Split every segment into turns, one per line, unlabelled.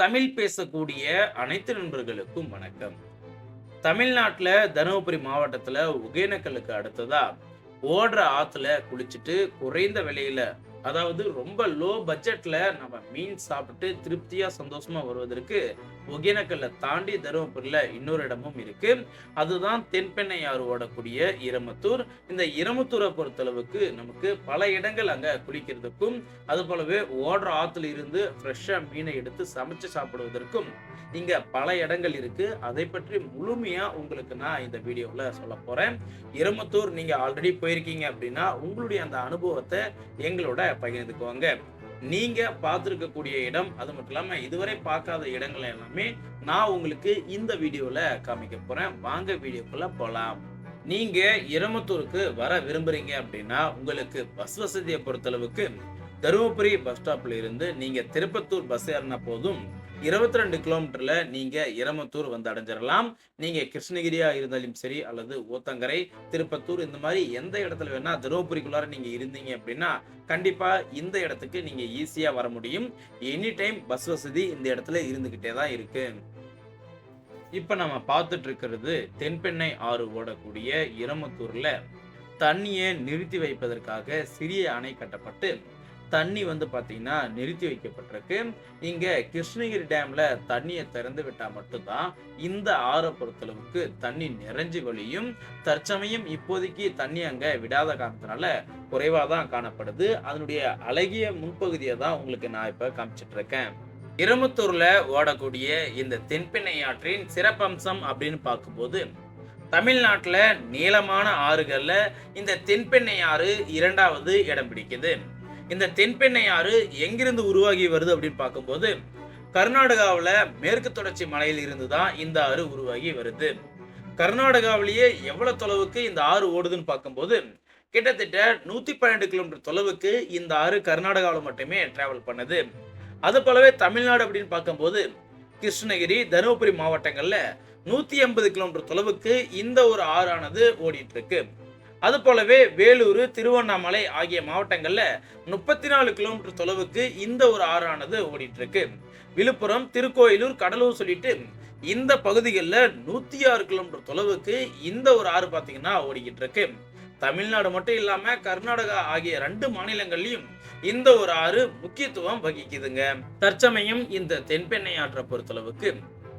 தமிழ் பேசக்கூடிய அனைத்து நண்பர்களுக்கும் வணக்கம். தமிழ்நாட்டில் தருமபுரி மாவட்டத்தில் ஒகேனக்கலுக்கு அடுத்ததா ஓடுற ஆற்றுல குளிச்சுட்டு குறைந்த விலையில அதாவது ரொம்ப லோ பட்ஜெட்ல நம்ம மீன் சாப்பிட்டு திருப்தியா சந்தோஷமா வருவதற்கு ஒகேனக்கல்லை தாண்டி தருமபுரியில் இன்னொரு இடமும் இருக்கு. அதுதான் தென்பெண்ணை ஆறு ஓடக்கூடிய இரமத்தூர். இந்த இரமத்தூரை பொறுத்தளவுக்கு நமக்கு பல இடங்கள் அங்கே குளிக்கிறதுக்கும் அது போலவே ஓடுற ஆற்றுல இருந்து ஃப்ரெஷ்ஷாக மீனை எடுத்து சமைச்சு சாப்பிடுவதற்கும் இங்கே பல இடங்கள் இருக்கு. அதை பற்றி முழுமையாக உங்களுக்கு நான் இந்த வீடியோவில் சொல்ல போகிறேன் இரமத்தூர் நீங்கள் ஆல்ரெடி போயிருக்கீங்க அப்படின்னா உங்களுடைய அந்த அனுபவத்தை எங்களோட பகிர்ந்துக்குவாங்க நீங்க பார்த்துருக்கக்கூடிய இடம் அது மட்டும் இல்லாம இதுவரை பார்க்காத இடங்கள் எல்லாமே நான் உங்களுக்கு இந்த வீடியோல காமிக்க போறேன். வாங்க வீடியோக்குள்ள போலாம். நீங்க இரமத்தூருக்கு வர விரும்புறீங்க அப்படின்னா உங்களுக்கு பஸ் வசதியை பொறுத்தளவுக்கு தருமபுரி பஸ் ஸ்டாப்ல இருந்து நீங்க திருப்பத்தூர் பஸ் ஏறினா போதும். இருபத்தி ரெண்டு கிலோமீட்டர்ல நீங்க இரமத்தூர் வந்து அடைஞ்சிடலாம் நீங்க கிருஷ்ணகிரியா இருந்தாலும் சரி அல்லது ஊத்தங்கரை திருப்பத்தூர் இந்த மாதிரி எந்த இடத்துல வேணா தருமபுரிக்குள்ளார நீங்க இருந்தீங்க அப்படின்னா கண்டிப்பா இந்த இடத்துக்கு நீங்க ஈஸியா வர முடியும். எனி டைம் பஸ் வசதி இந்த இடத்துல இருந்துகிட்டே தான் இருக்கு. இப்ப நம்ம பார்த்துட்டு இருக்கிறது தென்பெண்ணை ஆறு ஓடக்கூடிய இரமத்தூர்ல தண்ணியை நிறுத்தி வைப்பதற்காக சிறிய அணை கட்டப்பட்டு தண்ணி வந்து பார்த்தீங்கன்னா நிறுத்தி வைக்கப்பட்டிருக்கு. இங்கே கிருஷ்ணகிரி டேமில் தண்ணியை திறந்து விட்டால் மட்டும்தான் இந்த ஆறை பொறுத்தளவுக்கு தண்ணி நிறைஞ்சு வழியும். தற்சமயம் இப்போதைக்கு தண்ணி அங்கே விடாத காரணத்தினால குறைவாக தான் காணப்படுது. அதனுடைய அழகிய முன்பகுதியை தான் உங்களுக்கு நான் இப்போ காமிச்சிட்டு இருக்கேன் ஓடக்கூடிய இந்த தென்பெண்ணை ஆற்றின் சிறப்பம்சம் அப்படின்னு பார்க்கும்போது தமிழ்நாட்டில் நீளமான ஆறுகளில் இந்த தென்பெண்ணை ஆறு இரண்டாவது இடம் பிடிக்குது. இந்த தென்பெண்ணை ஆறு எங்கிருந்து உருவாகி வருது அப்படின்னு பார்க்கும்போது கர்நாடகாவில் மேற்கு தொடர்ச்சி மலையில் இருந்து தான் இந்த ஆறு உருவாகி வருது. கர்நாடகாவிலேயே எவ்வளவு தொலைவுக்கு இந்த ஆறு ஓடுதுன்னு பார்க்கும்போது கிட்டத்தட்ட நூற்றி பன்னெண்டு கிலோமீட்டர் தொலைவுக்கு இந்த ஆறு கர்நாடகாவில் மட்டுமே டிராவல் பண்ணுது. அது போலவே தமிழ்நாடு அப்படின்னு பார்க்கும்போது கிருஷ்ணகிரி தருமபுரி மாவட்டங்களில் நூற்றி ஐம்பது கிலோமீட்டர் தொலைவுக்கு இந்த ஒரு ஆறானது ஓடிட்டு இருக்கு. அது போலவே வேலூர் திருவண்ணாமலை ஆகிய மாவட்டங்களில் முப்பத்தி நாலு கிலோமீட்டர் தொலைவுக்கு இந்த ஒரு ஆறானது ஓடிட்டு இருக்கு விழுப்புரம் திருக்கோயிலூர் கடலூர் சொல்லிட்டு இந்த பகுதிகளில் நூற்றி ஆறு கிலோமீட்டர் தொலைவுக்கு இந்த ஒரு ஆறு பார்த்தீங்கன்னா ஓடிக்கிட்டு இருக்கு தமிழ்நாடு மட்டும் இல்லாம கர்நாடகா ஆகிய ரெண்டு மாநிலங்கள்லயும் இந்த ஒரு ஆறு முக்கியத்துவம் வகிக்குதுங்க. தற்சமயம் இந்த தென்பெண்ணை ஆற்றை பொறுத்தளவுக்கு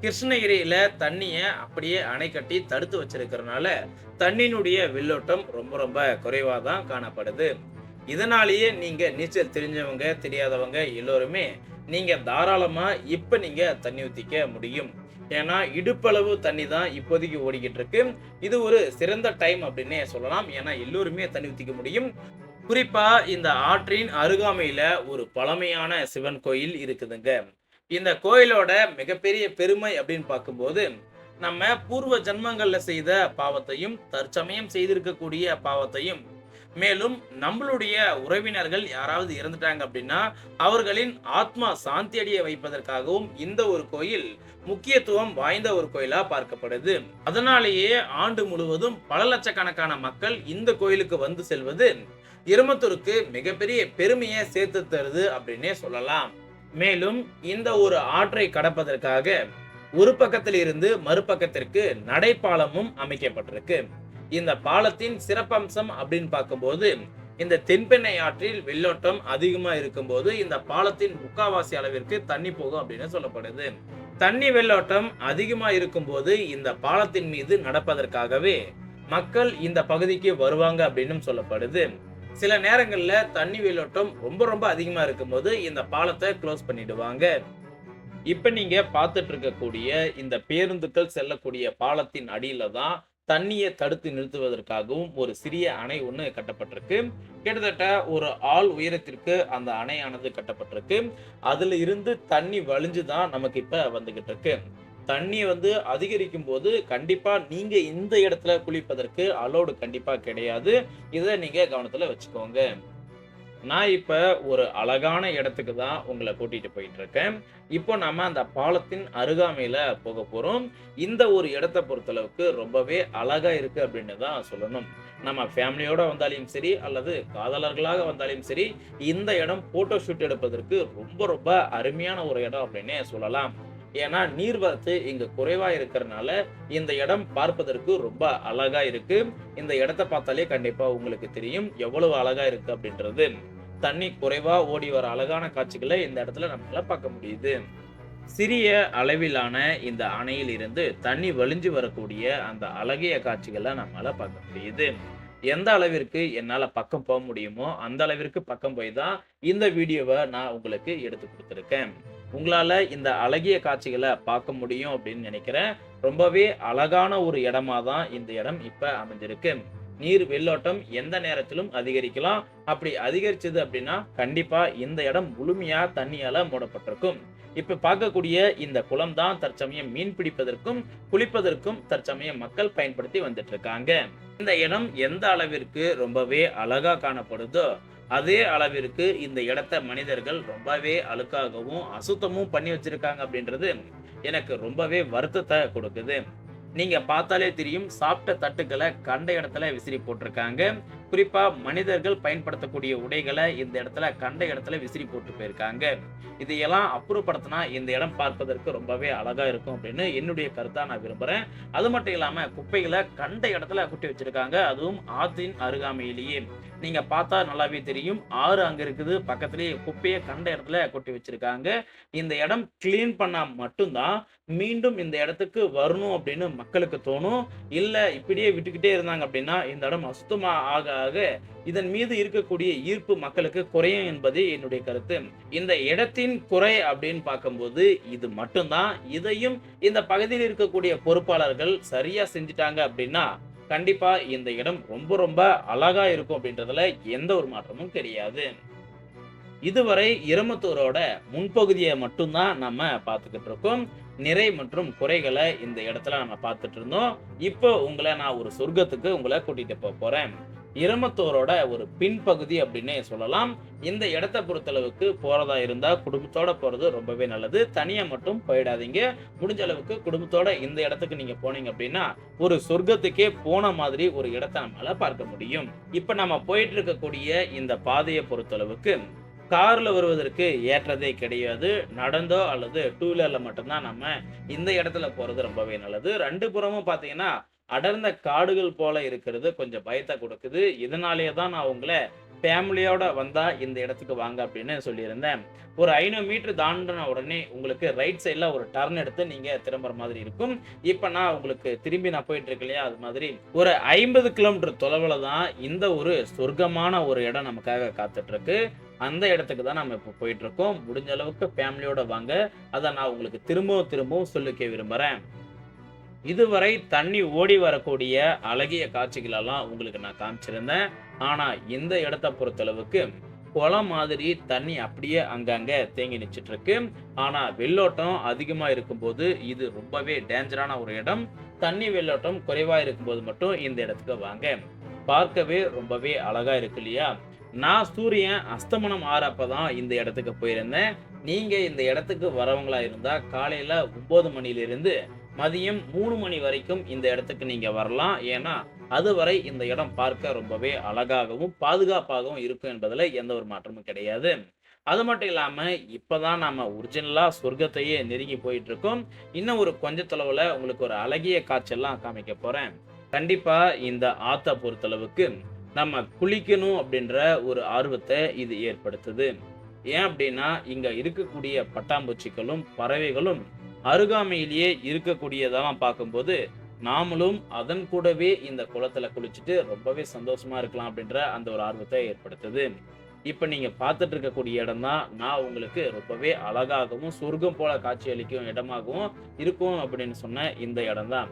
கிருஷ்ணகிரியில தண்ணியை அப்படியே அணை கட்டி தடுத்து வச்சிருக்கிறதுனால தண்ணியினுடைய வெள்ளோட்டம் ரொம்ப ரொம்ப குறைவா தான் காணப்படுது. இதனாலேயே நீங்க நீச்சல் தெரிஞ்சவங்க தெரியாதவங்க எல்லோருமே நீங்க தாராளமா இப்ப நீங்க தண்ணி ஊத்திக்க முடியும். ஏன்னா இடுப்பளவு தண்ணி தான் இப்போதைக்கு ஓடிக்கிட்டு இருக்கு இது ஒரு சிறந்த டைம் அப்படின்னே சொல்லலாம். ஏன்னா எல்லோருமே தண்ணி ஊத்திக்க முடியும். குறிப்பா இந்த ஆற்றின் அருகாமையில ஒரு பழமையான சிவன் கோயில் இருக்குதுங்க. இந்த கோயிலோட மிகப்பெரிய பெருமை அப்படின்னு பார்க்கும்போது நம்ம பூர்வ ஜென்மங்கள்ல செய்த பாவத்தையும் தற்சமயம் செய்திருக்கக்கூடிய பாவத்தையும் மேலும் நம்மளுடைய உறவினர்கள் யாராவது இறந்துட்டாங்க அப்படின்னா அவர்களின் ஆத்மா சாந்தி அடைய வைப்பதற்காகவும் இந்த ஒரு கோயில் முக்கியத்துவம் வாய்ந்த ஒரு கோயிலா பார்க்கப்படுது. அதனாலேயே ஆண்டு முழுவதும் பல லட்சக்கணக்கான மக்கள் இந்த கோயிலுக்கு வந்து செல்வது இருமத்தூருக்கு மிகப்பெரிய பெருமையை சேர்த்து தருது அப்படின்னே சொல்லலாம். மேலும் இந்த ஒரு ஆற்றை கடப்பதற்காக ஒரு பக்கத்தில் இருந்து மறுபக்கத்திற்கு நடைப்பாலமும் அமைக்கப்பட்டிருக்கு. இந்த பாலத்தின் சிறப்பம்சம் அப்படின்னு பார்க்கும்போது இந்த தென்பெண்ணை ஆற்றில் வெள்ளோட்டம் அதிகமாக இருக்கும்போது இந்த பாலத்தின் முக்காவாசி அளவிற்கு தண்ணி போகும் அப்படின்னு சொல்லப்படுது. தண்ணி வெள்ளோட்டம் அதிகமாக இருக்கும்போது இந்த பாலத்தின் மீது நடப்பதற்காகவே மக்கள் இந்த பகுதிக்கு வருவாங்க அப்படின்னு சொல்லப்படுது. சில நேரங்களில் தண்ணி வெள்ளோட்டம் ரொம்ப ரொம்ப அதிகமா இருக்கும்போது இந்த பாலத்தை க்ளோஸ் பண்ணிடுவாங்க. இப்ப நீங்க பார்த்துட்டு இருக்கக்கூடிய இந்த பேருந்துகள் செல்லக்கூடிய பாலத்தின் அடியில தான் தண்ணியை தடுத்து நிறுத்துவதற்காகவும் ஒரு சிறிய அணை ஒன்று கட்டப்பட்டிருக்கு. கிட்டத்தட்ட ஒரு ஆள் உயரத்திற்கு அந்த அணையானது கட்டப்பட்டிருக்கு. அதுல இருந்து தண்ணி வழிஞ்சு தான் நமக்கு இப்ப வந்துக்கிட்டு இருக்கு. தண்ணி வந்து அதிகரிக்கும் போது கண்டிப்பா நீங்க இந்த இடத்துல குளிப்பதற்கு அலோடு கண்டிப்பா கிடையாது. இதை நீங்க கவனத்துல வச்சுக்கோங்க. நான் இப்ப ஒரு அழகான இடத்துக்கு தான் உங்களை கூட்டிட்டு போயிட்டு இருக்கேன் இப்போ நம்ம அந்த பாலத்தின் அருகாமையில போக போறோம். இந்த ஒரு இடத்தை பொறுத்தளவுக்கு ரொம்பவே அழகா இருக்கு அப்படின்னு தான் சொல்லணும். நம்ம ஃபேமிலியோட வந்தாலும் சரி அல்லது காதலர்களாக வந்தாலும் சரி இந்த இடம் போட்டோ ஷூட் எடுப்பதற்கு ரொம்ப ரொம்ப அருமையான ஒரு இடம் அப்படின்னே சொல்லலாம். ஏன்னா நீர்வரத்து இங்க குறைவா இருக்கிறதுனால இந்த இடம் பார்ப்பதற்கு ரொம்ப அழகா இருக்கு. இந்த இடத்த பார்த்தாலே கண்டிப்பா உங்களுக்கு தெரியும் எவ்வளவு அழகா இருக்கு அப்படின்றது. தண்ணி குறைவா ஓடி வர அழகான காட்சிகளை இந்த இடத்துல நம்மளால பார்க்க முடியுது. சிறிய அளவிலான இந்த அணையில் இருந்து தண்ணி வழிஞ்சு வரக்கூடிய அந்த அழகிய காட்சிகளை நம்மளால பார்க்க முடியுது. எந்த அளவிற்கு என்னால் பக்கம் போக முடியுமோ அந்த அளவிற்கு பக்கம் போய் தான் இந்த வீடியோவை நான் உங்களுக்கு எடுத்து கொடுத்துருக்கேன். உங்களால இந்த அழகிய காட்சிகளை பார்க்க முடியும் அப்படின்னு நினைக்கிறேன். ரொம்பவே அழகான ஒரு இடமா தான் இந்த இடம் இப்ப அமைஞ்சிருக்கு. நீர் வெள்ளோட்டம் எந்த நேரத்திலும் அதிகரிக்கலாம். அப்படி அதிகரிச்சது அப்படின்னா கண்டிப்பா இந்த இடம் முழுமையா தண்ணியால மூடப்பட்டிருக்கும். இப்ப பார்க்கக்கூடிய இந்த குளம் தான் தற்சமயம் மீன் பிடிப்பதற்கும் குளிப்பதற்கும் தற்சமயம் மக்கள் பயன்படுத்தி வந்துட்டு இருக்காங்க. இந்த இடம் எந்த அளவிற்கு ரொம்பவே அழகா காணப்படுதோ அதே அளவிற்கு இந்த இடத்த மனிதர்கள் ரொம்பவே அழுக்காகவும் அசுத்தமும் பண்ணி வச்சிருக்காங்க அப்படின்றது எனக்கு ரொம்பவே வருத்தத்தை கொடுக்குது. நீங்க பார்த்தாலே தெரியும் சாப்பிட்ட தட்டுக்களை கண்ட இடத்துல விசிறி போட்டிருக்காங்க. குறிப்பா மனிதர்கள் பயன்படுத்தக்கூடிய உடைகளை இந்த இடத்துல கண்ட இடத்துல விசிறி போட்டு போயிருக்காங்க. இதையெல்லாம் அப்புறப்படுத்தினா இந்த இடம் பார்ப்பதற்கு ரொம்பவே அழகா இருக்கும் அப்படின்னு என்னுடைய கருத்தா நான் விரும்புறேன். அது மட்டும் இல்லாம குப்பைகளை கண்ட இடத்துல குட்டி வச்சிருக்காங்க. அதுவும் ஆத்தின் அருகாமையிலேயே. நீங்க பார்த்தா நல்லாவே தெரியும். ஆறு அங்க இருக்குது. பக்கத்துலேயே குப்பையை கண்ட இடத்துல கொட்டி வச்சிருக்காங்க. இந்த இடம் கிளீன் பண்ணா மட்டும்தான் மீண்டும் இந்த இடத்துக்கு வரணும் அப்படின்னு மக்களுக்கு தோணும். இல்ல இப்படியே விட்டுக்கிட்டே இருந்தாங்க அப்படின்னா இந்த இடம் அசுத்தமா ஆக ஆக இதன் மீது இருக்கக்கூடிய ஈர்ப்பு மக்களுக்கு குறையும் என்பது என்னுடைய கருத்து. இந்த இடத்தின் குறை அப்படின்னு பார்க்கும்போது இது மட்டும்தான். இதையும் இந்த பகுதியில் இருக்கக்கூடிய பொறுப்பாளர்கள் சரியா செஞ்சுட்டாங்க அப்படின்னா கண்டிப்பா இந்த இடம் ரொம்ப ரொம்ப அழகா இருக்கும் அப்படின்றதுல எந்த ஒரு மாற்றமும் கிடையாது. இதுவரை இரமத்தூரோட முன்பகுதியை மட்டும்தான் நம்ம பார்த்துக்கிட்டு இருக்கோம். நிறை மற்றும் குறைகளை இந்த இடத்துல நம்ம பார்த்துட்டு இருந்தோம். இப்போ உங்களை நான் ஒரு சொர்க்கத்துக்கு உங்களை கூட்டிட்டு போக போறேன். இரமத்தூரோட ஒரு பின்பகுதி அப்படின்னே சொல்லலாம். இந்த இடத்த பொறுத்தளவுக்கு போறதா இருந்தா குடும்பத்தோட போறது ரொம்பவே நல்லது. தனியா மட்டும் போயிடாதீங்க. முடிஞ்ச அளவுக்கு குடும்பத்தோட இந்த இடத்துக்கு நீங்க போனீங்க அப்படின்னா ஒரு சொர்க்கத்துக்கே போன மாதிரி ஒரு இடத்த நம்மளால பார்க்க முடியும். இப்ப நம்ம போயிட்டு இருக்கக்கூடிய இந்த பாதையை பொறுத்தளவுக்கு காரில் வருவதற்கு ஏற்றதே கிடையாது. நடந்தோ அல்லது டூ வீலரில் மட்டும்தான் நம்ம இந்த இடத்துல போகிறது ரொம்பவே நல்லது. ரெண்டு புறமும் பார்த்தீங்கன்னா அடர்ந்த காடுகள் போல இருக்கிறது. கொஞ்சம் பயத்தை கொடுக்குது. இதனாலேயே தான் நான் உங்களை ஃபேமிலியோட வந்தா இந்த இடத்துக்கு வாங்க அப்படின்னு சொல்லியிருந்தேன். ஒரு ஐநூறு மீட்டர் தாண்டின உடனே உங்களுக்கு ரைட் சைடில் ஒரு டர்ன் எடுத்து நீங்கள் திரும்புற மாதிரி இருக்கும். இப்போ நான் உங்களுக்கு திரும்பி நான் போயிட்டு இருக்கு இல்லையா? அது மாதிரி ஒரு ஐம்பது கிலோமீட்டர் தொலைவில் தான் இந்த ஒரு சொர்க்கமான ஒரு இடம் நமக்காக காத்துட்ருக்கு. அந்த இடத்துக்கு தான் நம்ம இப்போ போயிட்டு இருக்கோம். முடிஞ்ச அளவுக்கு ஃபேமிலியோட வாங்க. அதை நான் உங்களுக்கு திரும்பவும் திரும்பவும் சொல்லிக்க விரும்புகிறேன் இதுவரை தண்ணி ஓடி வரக்கூடிய அழகிய காட்சிகளெல்லாம் உங்களுக்கு நான் காமிச்சிருந்தேன். ஆனால் இந்த இடத்த பொறுத்தளவுக்கு குளம் மாதிரி தண்ணி அப்படியே அங்கங்கே தேங்கி நிச்சிட்டு இருக்கு ஆனால் வெள்ளோட்டம் அதிகமாக இருக்கும்போது இது ரொம்பவே டேஞ்சரான ஒரு இடம். தண்ணி வெள்ளோட்டம் குறைவாக இருக்கும்போது மட்டும் இந்த இடத்துக்கு வாங்க. பார்க்கவே ரொம்பவே அழகாக இருக்கு இல்லையா? நான் சூரியன் அஸ்தமனம் ஆறப்பதான் இந்த இடத்துக்கு போயிருந்தேன். நீங்கள் இந்த இடத்துக்கு வரவங்களா இருந்தால் காலையில் ஒம்பது மணிலிருந்து மதியம் மூணு மணி வரைக்கும் இந்த இடத்துக்கு நீங்கள் வரலாம். ஏன்னா அதுவரை இந்த இடம் பார்க்க ரொம்பவே அழகாகவும் பாதுகாப்பாகவும் இருக்கும் என்பதில் எந்த ஒரு மாற்றமும் கிடையாது. அது மட்டும் இல்லாமல் இப்போ தான் நாம் ஒரிஜினலாக சொர்க்கத்தையே நெருங்கி போயிட்டுருக்கோம். இன்னும் ஒரு கொஞ்ச உங்களுக்கு ஒரு அழகிய காட்சியெல்லாம் காமிக்க போகிறேன் கண்டிப்பாக இந்த ஆற்றை பொறுத்தளவுக்கு நம்ம குளிக்கணும் அப்படின்ற ஒரு ஆர்வத்தை இது ஏற்படுத்துது. ஏன் அப்படின்னா இங்கே இருக்கக்கூடிய பட்டாம்பூச்சிகளும் பறவைகளும் அருகாமையிலேயே இருக்கக்கூடியதெல்லாம் பார்க்கும்போது நாமளும் அதன் கூடவே இந்த குளத்துல குளிச்சுட்டு ரொம்பவே சந்தோஷமா இருக்கலாம் அப்படின்ற அந்த ஒரு ஆர்வத்தை ஏற்படுத்துது. இப்ப நீங்க பார்த்துட்டு இருக்கக்கூடிய இடம் தான் நான் உங்களுக்கு ரொம்பவே அழகாகவும் சொர்க்கம் போல காட்சி அளிக்கும் இடமாகவும் இருக்கும் அப்படின்னு சொன்ன இந்த இடம் தான்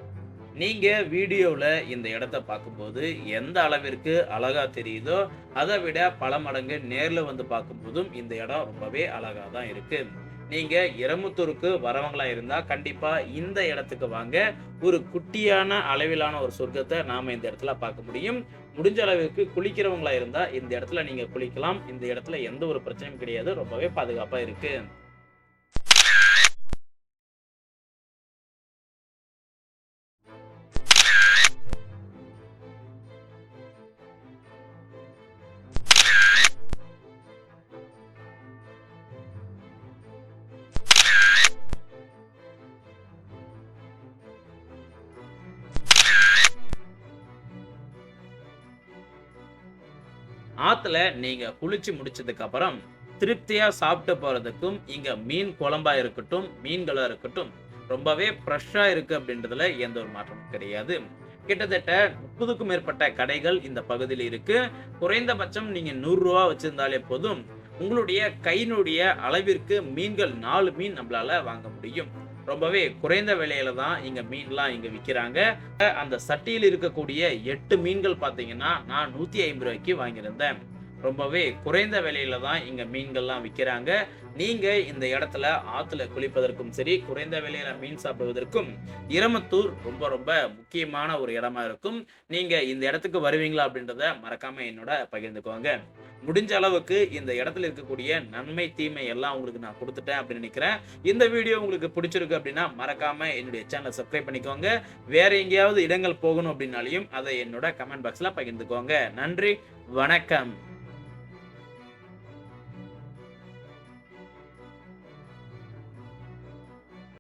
நீங்க வீடியோவில் இந்த இடத்த பார்க்கும்போது எந்த அளவிற்கு அழகா தெரியுதோ அதை விட பல மடங்கு நேரில் வந்து பார்க்கும்போதும் இந்த இடம் ரொம்பவே அழகாக தான் இருக்குது நீங்கள் இரமுத்தூருக்கு வரவங்களா இருந்தால் கண்டிப்பாக இந்த இடத்துக்கு வாங்க. ஒரு குட்டியான அளவிலான ஒரு சொர்க்கத்தை நாம் இந்த இடத்துல பார்க்க முடியும். முடிஞ்ச அளவுக்கு குளிக்கிறவங்களா இருந்தால் இந்த இடத்துல நீங்கள் குளிக்கலாம். இந்த இடத்துல எந்த ஒரு பிரச்சனையும் கிடையாது. ரொம்பவே பாதுகாப்பாக இருக்குது ஆத்துல நீங்க குளிச்சு முடிச்சதுக்கு அப்புறம் திருப்தியா சாப்பிட்டு போறதுக்கும் இங்க மீன் குழம்பா இருக்கட்டும் மீன்களா இருக்கட்டும் ரொம்பவே ஃப்ரெஷ்ஷா இருக்கு அப்படின்றதுல எந்த ஒரு மாற்றமும் கிடையாது. கிட்டத்தட்ட முப்பதுக்கும் மேற்பட்ட கடைகள் இந்த பகுதியில் இருக்கு. குறைந்தபட்சம் நீங்க நூறு ரூபா வச்சிருந்தாலே போதும் உங்களுடைய கையினுடைய அளவிற்கு மீன்கள் நாலு மீன் நம்மளால வாங்க முடியும். ரொம்பவே குறைந்த விலையில தான் இங்க மீன்லாம் இங்க விற்கிறாங்க அந்த சட்டியில் இருக்கக்கூடிய எட்டு மீன்கள் பார்த்தீங்கன்னா நான் நூத்தி ஐம்பது ரூபாய்க்கு வாங்கியிருந்தேன். ரொம்பவே குறைந்த விலையில தான் இங்க மீன்கள்லாம் விற்கிறாங்க நீங்க இந்த இடத்துல ஆத்துல குளிப்பதற்கும் சரி குறைந்த விலையில மீன் சாப்பிடுவதற்கும் இரமத்தூர் ரொம்ப ரொம்ப முக்கியமான ஒரு இடமா இருக்கும். நீங்க இந்த இடத்துக்கு வருவீங்களா அப்படின்றத மறக்காம என்னோட பகிர்ந்துக்கோங்க. முடிஞ்ச அளவுக்கு இந்த இடத்துல இருக்கக்கூடிய நன்மை தீமை எல்லாம் உங்களுக்கு நான் கொடுத்துட்டேன் அப்படின்னு நினைக்கிறேன். இந்த வீடியோ உங்களுக்கு பிடிச்சிருக்கு அப்படின்னா மறக்காம என்னுடைய சேனலை சப்ஸ்கிரைப் பண்ணிக்கோங்க. வேற எங்கேயாவது இடங்கள் போகணும் அப்படின்னாலையும் அதை என்னோட கமெண்ட் பாக்ஸ்ல பகிர்ந்துக்கோங்க. நன்றி வணக்கம்.